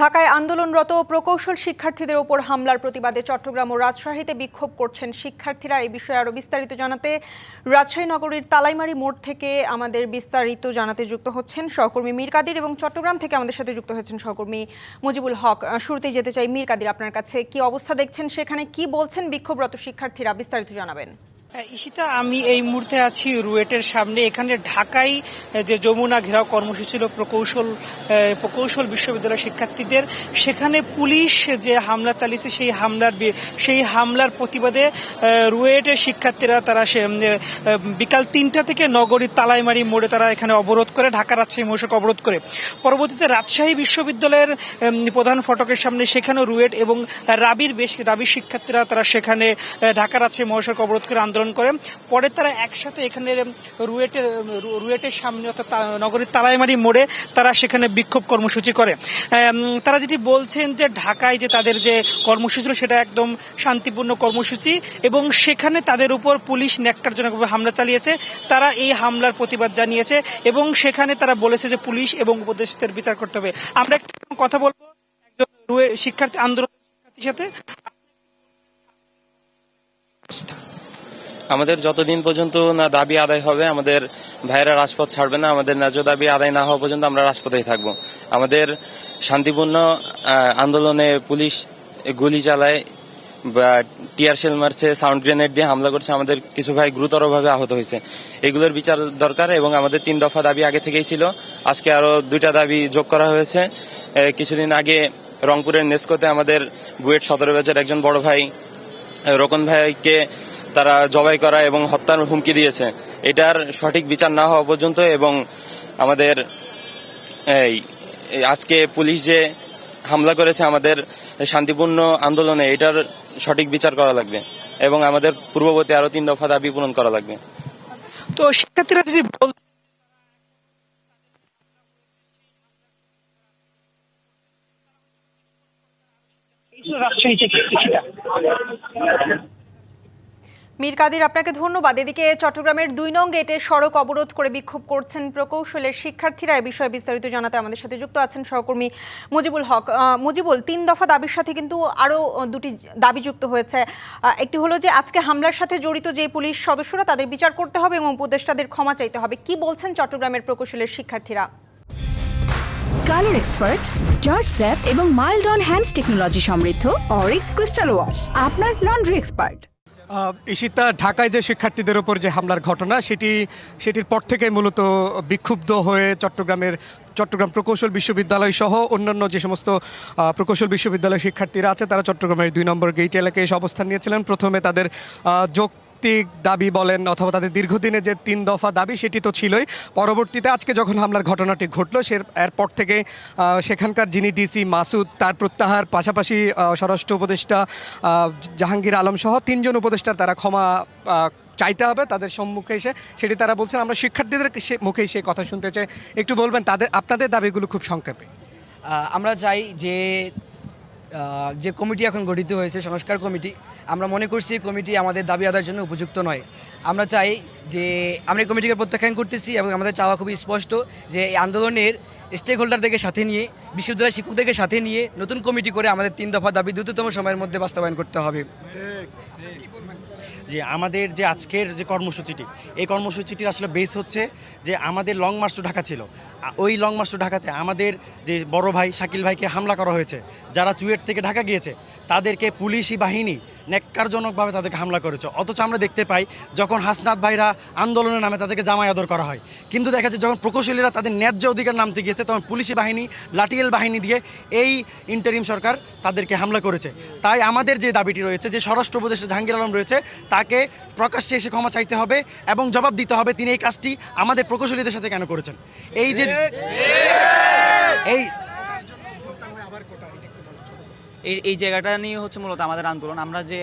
ঢাকায় আন্দোলনরত প্রকৌশল শিক্ষার্থীদের ওপর হামলার প্রতিবাদে চট্টগ্রাম ও রাজশাহীতে বিক্ষোভ করছেন শিক্ষার্থীরা। এই বিষয়ে আরও বিস্তারিত জানাতে রাজশাহী নগরীর তালাইমারি মোড় থেকে আমাদের বিস্তারিত জানাতে যুক্ত হচ্ছেন সহকর্মী মীর কাদির এবং চট্টগ্রাম থেকে আমাদের সাথে যুক্ত হয়েছেন সহকর্মী মুজিবুল হক। শুরুতেই যেতে চাই মীর কাদির, আপনার কাছে কি অবস্থা দেখছেন? সেখানে কি বলছেন বিক্ষোভরত শিক্ষার্থীরা? বিস্তারিত জানাবেন। ঈশিতা, আমি এই মুহূর্তে আছি রুয়েটের সামনে। এখানে ঢাকায় যে যমুনা ঘেরাও কর্মসূচি ছিল প্রকৌশল প্রকৌশল বিশ্ববিদ্যালয়ের শিক্ষার্থীদের। সেখানে পুলিশ যে হামলা চালিয়েছে, সেই হামলার সেই হামলার প্রতিবাদে রুয়েটের শিক্ষার্থীরা তারা সে বিকাল তিনটা থেকে নগরীর তালাইমারি মোড়ে তারা এখানে অবরোধ করে, ঢাকা রাজশাহী মহাসড়ক অবরোধ করে। পরবর্তীতে রাজশাহী বিশ্ববিদ্যালয়ের প্রধান ফটকের সামনে সেখানে রুয়েট এবং রাবির বেশ রাবির শিক্ষার্থীরা তারা সেখানে ঢাকা রাজশাহী মহাসড়ক অবরোধ করে আন্দোলন করে। পরে তারা একসাথে এখানে রুয়েটের রুয়েটের সামনে অর্থাৎ নগরীর তালাইমারি মোড়ে তারা সেখানে বিক্ষোভ কর্মসূচি করে। তারা যেটি বলছেন যে ঢাকায় যে তাদের যে কর্মসূচি সেটা একদম শান্তিপূর্ণ কর্মসূচি এবং সেখানে তাদের উপর পুলিশ ন্যাক্কারজনকভাবে হামলা চালিয়েছে। তারা এই হামলার প্রতিবাদ জানিয়েছে এবং সেখানে তারা বলেছে যে পুলিশ এবং উপদেষ্টাদের বিচার করতে হবে। আমরা একটু কথা বলব একজন শিক্ষার্থী, আন্দোলন সাথে। আমাদের যতদিন পর্যন্ত না দাবি আদায় হবে, আমাদের ভাইয়েরা রাজপথ ছাড়বে না, আমাদের ন্যায্য দাবি আদায় না হওয়া পর্যন্ত আমরা রাজপথেই থাকব। আমাদের শান্তিপূর্ণ আন্দোলনে পুলিশ গুলি চালায় বা টিয়ার শেল মারছে, সাউন্ড গ্রেনেড দিয়ে হামলা করছে, আমাদের কিছু ভাই গুরুতরভাবে আহত হয়েছে। এগুলোর বিচার দরকার এবং আমাদের তিন দফা দাবি আগে থেকেই ছিল। আজকে আরও দুইটা দাবি যোগ করা হয়েছে। কিছুদিন আগে রংপুরের নেস্কোতে আমাদের বুয়েট সদর ব্যাচের একজন বড় ভাই, রকন ভাইকে তারা জবাই করা এবং হত্যার হুমকি দিয়েছে। এটার সঠিক বিচার না হওয়া পর্যন্ত এবং আমাদের এই আজকে পুলিশ যে হামলা করেছে আমাদের শান্তিপূর্ণ আন্দোলনে এটার সঠিক বিচার করা লাগবে এবং আমাদের পূর্ববর্তী আরও তিন দফা দাবি পূরণ করা লাগবে। তো শিক্ষার্থীরা যদি রাজশাহী থেকে কিছুটা। মীর কাদির, আপনাকে ধন্যবাদ। এদিকে চট্টগ্রামের দুই নং গেটে সড়ক অবরোধ করে বিক্ষোভ করছেন প্রকৌশলের শিক্ষার্থীরা। এ বিষয়ে বিস্তারিত জানাতে আমাদের সাথে যুক্ত আছেন সহকর্মী মুজিবুল হক। মুজিবুল, তিন দফা দাবির সাথে কিন্তু আরও দুটি দাবি যুক্ত হয়েছে। একটি হলো যে, আজকে হামলার সাথে জড়িত যে পুলিশ সদস্যরা, তাদের বিচার করতে হবে এবং উপদেষ্টাদের ক্ষমা চাইতে হবে। কি বলছেন চট্টগ্রামের প্রকৌশলের শিক্ষার্থীরা? কালার এক্সপার্ট জর্জ স্যাপ এবং মাইল্ড অন হ্যান্ডস টেকনোলজি সমৃদ্ধ, অরিক্স ক্রিস্টাল ওয়াশ। আপনার লন্ড্রি এক্সপার্ট। ঈশিতা ঢাকায় যে শিক্ষার্থীদের ওপর যে হামলার ঘটনা সেটি সেটির পর থেকে মূলত বিক্ষুব্ধ হয়ে চট্টগ্রামের চট্টগ্রাম প্রকৌশল বিশ্ববিদ্যালয় সহ অন্যান্য যে সমস্ত প্রকৌশল বিশ্ববিদ্যালয় শিক্ষার্থীরা আছে তারা চট্টগ্রামের দুই নম্বর গেইট এলাকায় এসে অবস্থান নিয়েছিলেন। প্রথমে তাদের আহ, যৌক্তিক দাবি বলেন অথবা তাদের দীর্ঘদিনের যে তিন দফা দাবি, সেটি তো ছিলই। পরবর্তীতে আজকে যখন হামলার ঘটনাটি ঘটলো, সে এরপর থেকে সেখানকার যিনি ডিসি মাসুদ, তার প্রত্যাহার পাশাপাশি স্বরাষ্ট্র উপদেষ্টা জাহাঙ্গীর আলম সহ তিনজন উপদেষ্টার তারা ক্ষমা চাইতে হবে তাদের সম্মুখে এসে। সেটি তারা বলছেন, আমরা শিক্ষার্থীদের সে- মুখেই সেই কথা শুনতে চাই। একটু বলবেন, তাদের, আপনাদের দাবিগুলো খুব সংক্ষেপে। আমরা চাই যে যে কমিটি এখন গঠিত হয়েছে, সংস্কার কমিটি, আমরা মনে করছি কমিটি আমাদের দাবি আদায়ের জন্য উপযুক্ত নয়। আমরা চাই যে, আমরা এই কমিটিকে প্রত্যাখ্যান করতেছি এবং আমাদের চাওয়া খুবই স্পষ্ট যে এই আন্দোলনের স্টেক হোল্ডারদেরকে সাথে নিয়ে, বিশ্ববিদ্যালয়ের শিক্ষকদেরকে সাথে নিয়ে নতুন কমিটি করে আমাদের তিন দফা দাবি দ্রুততম সময়ের মধ্যে বাস্তবায়ন করতে হবে। যে আমাদের যে আজকের যে কর্মসূচিটি, এই কর্মসূচিটির আসলে বেস হচ্ছে যে আমাদের লং মার্চ টু ঢাকা ছিল। ওই লং মার্চ টু ঢাকাতে আমাদের যে বড় ভাই শাকিল ভাইকে হামলা করা হয়েছে, যারা চুয়েট থেকে ঢাকা গিয়েছে, তাদেরকে পুলিশি বাহিনী ন্যাক্কারজনকভাবে তাদেরকে হামলা করেছে। অথচ আমরা দেখতে পাই যখন হাসনাত ভাইরা আন্দোলনের নামে তাদেরকে জামাই আদর করা হয়। কিন্তু দেখা যাচ্ছে যখন প্রকৌশলীরা তাদের ন্যায্য অধিকার নামতে গিয়েছে তখন পুলিশি বাহিনী লাঠিয়েল বাহিনী দিয়ে এই ইন্টারিম সরকার তাদেরকে হামলা করেছে। তাই আমাদের যে দাবিটি রয়েছে যে স্বরাষ্ট্র উপদেষ্টা জাহাঙ্গীর আলম রয়েছে তাকে প্রকাশ্যে এসে ক্ষমা চাইতে হবে এবং জবাব দিতে হবে। তিনি এই কাজটি আমাদের প্রকৌশলীদের সাথে কেন করেছেন? এই যে এই এই এই জায়গাটা নিয়ে হচ্ছে মূলত আমাদের আন্দোলন। আমরা যে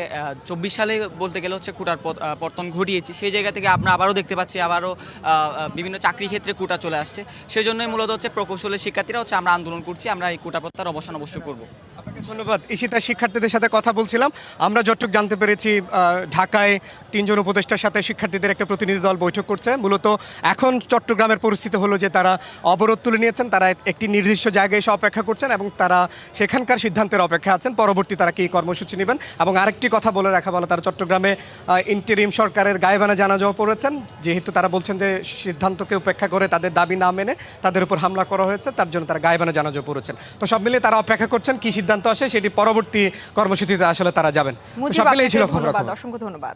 চব্বিশ সালে বলতে গেলে হচ্ছে কুটার পর্তন ঘটিয়েছি, সেই জায়গা থেকে আমরা আবারও দেখতে পাচ্ছি, আবারও বিভিন্ন চাকরি ক্ষেত্রে কুটা চলে আসছে। সেই জন্যই মূলত হচ্ছে প্রকৌশলের শিক্ষার্থীরা হচ্ছে আমরা আন্দোলন করছি, আমরা এই কুটা প্রত্যার অবসান অবশ্যই করব। ধন্যবাদ। ইশিতা শিক্ষার্থীদের সাথে কথা বলছিলাম। আমরা যতটুকু জানতে পেরেছি ঢাকায় তিনজন উপদেষ্টার সাথে শিক্ষার্থীদের একটা প্রতিনিধি দল বৈঠক করছে। মূলত এখন চট্টগ্রামের পরিস্থিতি হলো যে তারা অবরোধ তুলে নিয়েছেন, তারা একটি নির্দিষ্ট জায়গায় এসে অপেক্ষা করছেন এবং তারা সেখানকার সিদ্ধান্তের অপেক্ষা আছেন। পরবর্তী তারা কি কর্মসূচি নেবেন? এবং আরেকটি কথা বলে রাখা ভালো, তারা চট্টগ্রামে ইন্টারিম সরকারের গায়েবানা জানাজাও পড়েছেন। যেহেতু তারা বলছেন যে সিদ্ধান্তকে উপেক্ষা করে তাদের দাবি না মেনে তাদের উপর হামলা করা হয়েছে, তার জন্য তারা গায়েবানা জানাজাও পড়েছেন। তো সব মিলিয়ে তারা অপেক্ষা করছেন, কি সিদ্ধান্ত আসে সেটি পরবর্তী কর্মসূচিতে আসলে তারা যাবেন। মিলিয়ে ছিল খবর অসংখ্য ধন্যবাদ।